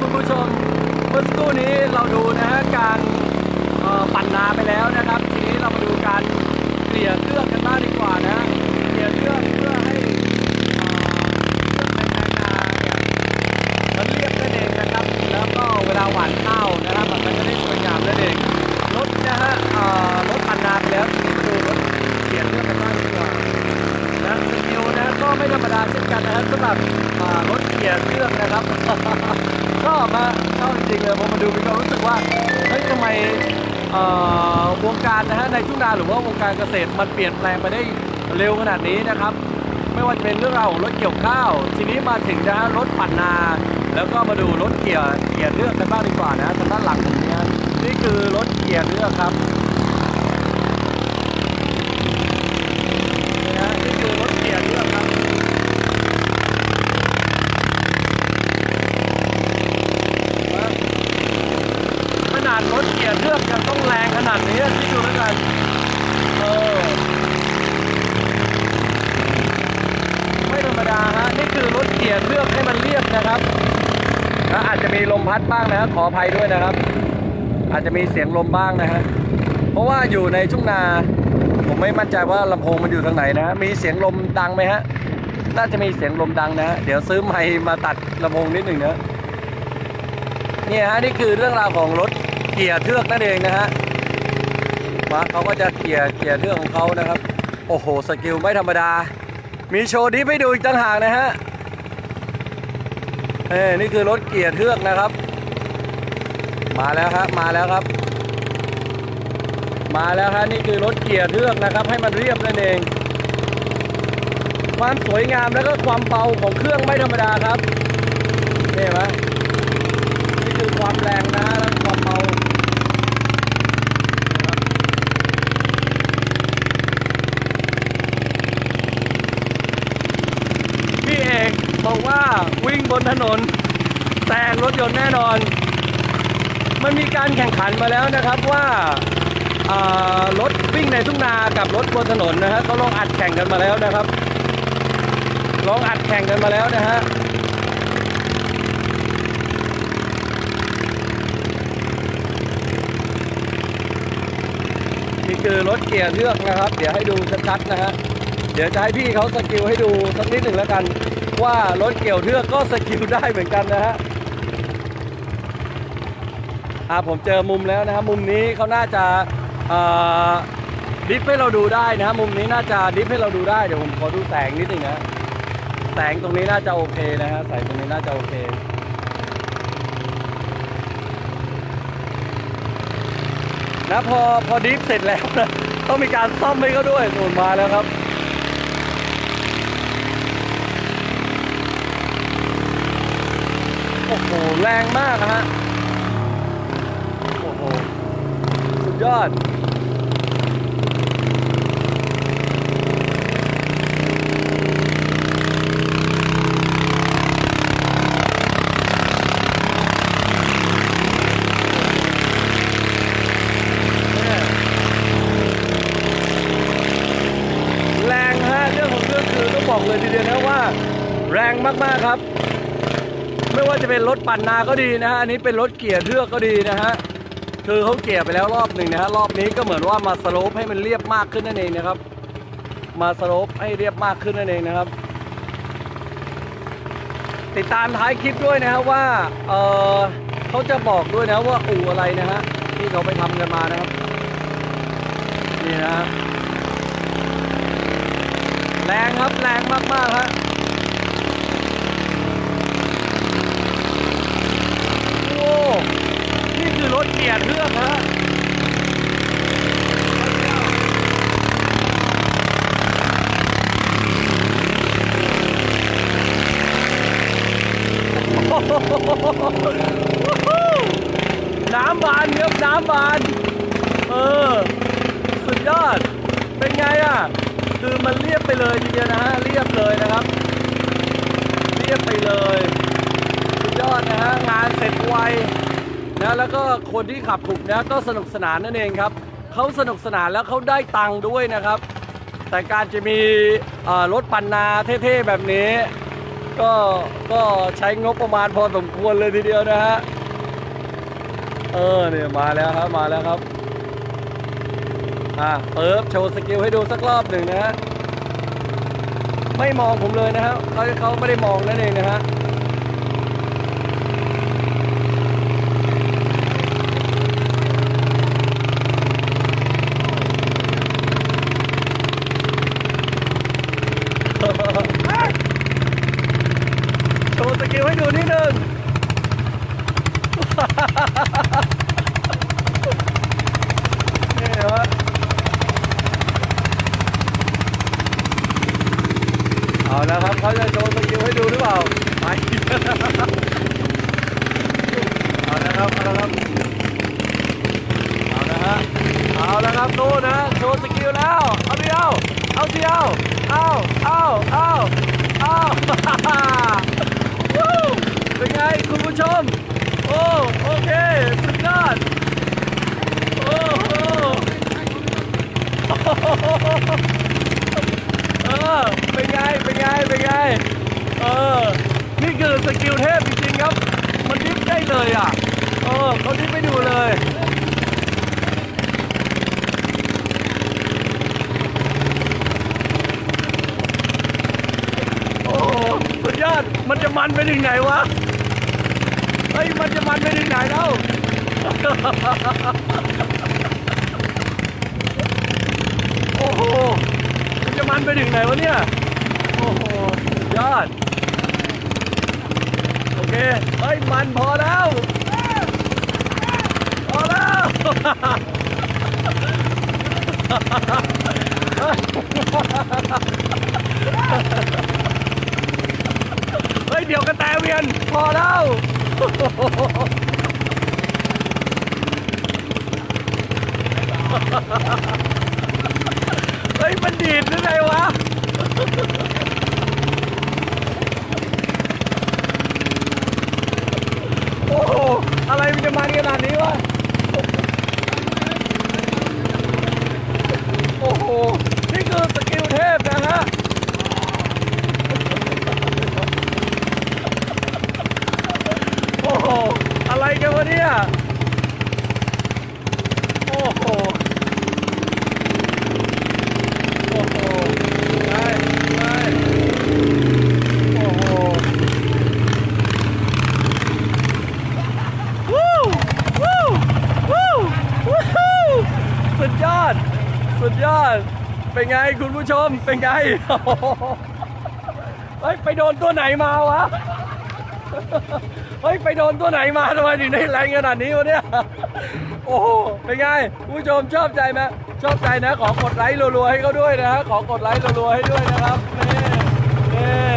คุณผู้ชมเมื่อสักครู่นี้เราดูนะฮะการปั่นนาไปแล้วนะครับ ทีนี้เรามาดูการเกลี่ยเครื่องกันบ้างดีกว่านะเกลี่ยเครื่องเพื่อให้เอ่นนานี่ยมันเรียบนั่นเองนะครับ แล้วก็เวลาหว่านข้าวนะครับมันก็จะได้สวยงามนั่นเองรถนะฮะเอ่อรถปั่นนาไปแล้วทีนี้มาดูรถเกลี่ยเครื่องกันบ้างดีกว่านะสกิลนะก็ไม่ธรรมดาเช่นกันนะครับสำหรับรถเกลี่ยร์เครื่องนะครับ ชอบมาชอบจริงๆเลยพอมาดูมีความรู้สึกว่าเฮ้ยทำไมวงการนะฮะในทุ่งนาหรือว่าวงการเกษตรมันเปลี่ยนแปลงไปได้เร็วขนาดนี้นะครับ ไม่ว่าจะเป็นเรื่องราวของรถเกี่ยวข้าว ทีนี้มาถึงนะฮะรถปั่นนา แล้วก็มาดูรถเกี่ยวเกี่ยวเลือกกันบ้างดีกว่านะทางด้านหลังนี้นี่คือรถเกี่ยวเลือกครับ นี่นะนี่คือรถเกียร์เลือกครับขนา ดรถเกียร์เลือกยังต้องแรงขนาดนี้ที่ดูแล้วกันเออไม่ธรรมดาฮะนี่คือรถเกียร์เลือกให้มันเรียบนะครับและอาจจะมีลมพัดบ้างนะฮะขออภัยด้วยนะครับ อาจจะมีเสียงลมบ้างนะฮะเพราะว่าอยู่ในทุ่งนาผมไม่มั่นใจว่าลำโพงมันอยู่ทางไหนนะฮะมีเสียงลมดังไหมฮะน่าจะมีเสียงลมดังนะฮะเดี๋ยวซื้อไมค์มาตัดลำโพงนิดหนึ่งนะเนี่ยฮะนี่คือเรื่องราวของรถ กียร์เทือกนั่นเองนะฮะมาเขาก็จะเกียร์เกียร์เทือกของเขานะครับ โอ้โหสกิลไม่ธรรมดา มีโชว์ดิฟให้ดูอีกต่างหากนะฮะเอ้ยนี่คือรถเกียร์เทือกนะครับ มาแล้วครับมาแล้วครับ มาแล้วครับนี่คือรถเกียร์เทือกนะครับ ให้มันเรียบนั่นเอง ความสวยงามแล้วก็ความเบาของเครื่องไม่ธรรมดาครับเห็นไหมนี่คือความแรงนะและความเบาพี่เอก บอกว่าวิ่งบนถนนแซงรถยนต์แน่นอน มันมีการแข่งขันมาแล้วนะครับว่าอ่ารถวิ่งในทุ่งนากับรถบนถนนนะฮะเขาลองอัดแข่งกันมาแล้วนะครับ ลองอัดแข่งกันมาแล้วนะฮะนี่คือรถเกียร์เลือกนะครับ เดี๋ยวให้ดูชัดๆนะฮะ เดี๋ยวจะให้พี่เขาสกิลให้ดูสักนิดหนึ่งแล้วกัน ว่ารถเกี่ยวเทือกก็สกิลได้เหมือนกันนะฮะอ่าผมเจอมุมแล้วนะครับมุมนี้เขาน่าจะดิฟให้เราดูได้นะครับมุมนี้น่าจะดิฟให้เราดูได้เดี๋ยวผมขอดูแสงนิดหนึ่งนะแสงตรงนี้น่าจะโอเคนะฮะแสงตรงนี้น่าจะโอเคนะพอพอดิฟเสร็จแล้วนะต้องมีการซ่อมให้เขาด้วยหนุนมาแล้วครับ โอ้โหแรงมากนะฮะโอ้โหสุดยอดแรงฮะเรื่องของเรื่องคือต้องบอกเลยทีเดียวนะว่า แรงมาก ๆ ครับ ว่าจะเป็นรถปั่นนาก็ดีนะฮะอันนี้เป็นรถเกียร์เทือกก็ดีนะฮะคือเขาเกียร์ไปแล้วรอบหนึ่งนะฮะรอบนี้ก็เหมือนว่ามาสโลปให้มันเรียบมากขึ้นนั่นเองนะครับ มาสโลปให้เรียบมากขึ้นนั่นเองนะครับ ติดตามท้ายคลิปด้วยนะฮะว่าเออเขาจะบอกด้วยนะว่าอู่อะไรนะฮะที่เขาไปทำกันมานะครับนี่นะฮะแรงครับแรงมากๆฮะ โอ้ นี่ คือรถเกียร์เทือกฮะโอ้โหน้ำบานครับน้ำบาน เออ สุดยอด เป็นไงอะ คือมันเรียบไปเลยทีเดียวนะฮะ เรียบเลยนะครับ เรียบไปเลย สุดยอดนะฮะ งานเสร็จไว นะแล้วก็คนที่ขับถูกนะก็สนุกสนานนั่นเองครับเขาสนุกสนานแล้วเขาได้ตังค์ด้วยนะครับ แต่การจะมีรถปันนาเท่ๆแบบนี้ ก็ก็ใช้งบประมาณพอสมควรเลยทีเดียวนะฮะเออเนี่ยมาแล้วครับมาแล้วครับอะเปิบโชว์สกิลให้ดูสักรอบหนึ่งนะฮะไม่มองผมเลยนะฮะเขาเขาไม่ได้มองนั่นเองนะฮะ โชว์ สกิลให้ดูนิดนึงนี่ฮะเอาแล้วครับเขาจะโชว์สกิลให้ดูหรือเปล่าไปเอาแล้วครับเอาแล้วครับเอาแล้วฮะเอาแล้วครับตู้นะโชว์สกิลแล้วเอาเดียวเอาเดียวเอาเอาเอาเอาวู้ เป็นไงคุณผู้ชม โอ้โอเคสุดยอดโอ้โหเออเป็นไงเป็นไงเป็นไงเออนี่คือสกิลเทพจริงๆครับ มันดิฟได้เลยอะเออเขาดิฟไปดูเลยโอ้สุดยอด มันจะมันไปถึงไหนวะ เฮ้ยมันจะมันไปถึงไหนแล้วโอ้โหมันจะมันไปถึงไหนวะเนี่ยโอ้โหยอดโอเคเฮ้ยมันพอแล้วพอแล้วเฮ้ยเดี๋ยวกระแตเวียนพอแล้ว เฮ้ย มันดีดหรือไงวะ โอ้โห อะไรมันจะมาขนาดนี้วะ โอ้โห นี่คือสกิลเทพนะฮะ โอ้โหอะไรกันวะเนี่ย โอ้โห โอ้โหได้ได้โอ้โหวู้วู้วู้วู้สุดยอด สุดยอด เป็นไงคุณผู้ชม เป็นไง เฮ้ย ไปโดนตัวไหนมาวะ เฮ้ย ไปโดนตัวไหนมาทำไมถึงได้แรงขนาดนี้วะเนี่ย โอ้โห เป็นไงผู้ชมชอบใจไหมชอบใจนะ ขอกดไลค์รัวๆให้เขาด้วยนะฮะ ขอกดไลค์รัวๆให้ด้วยนะครับนี่นี่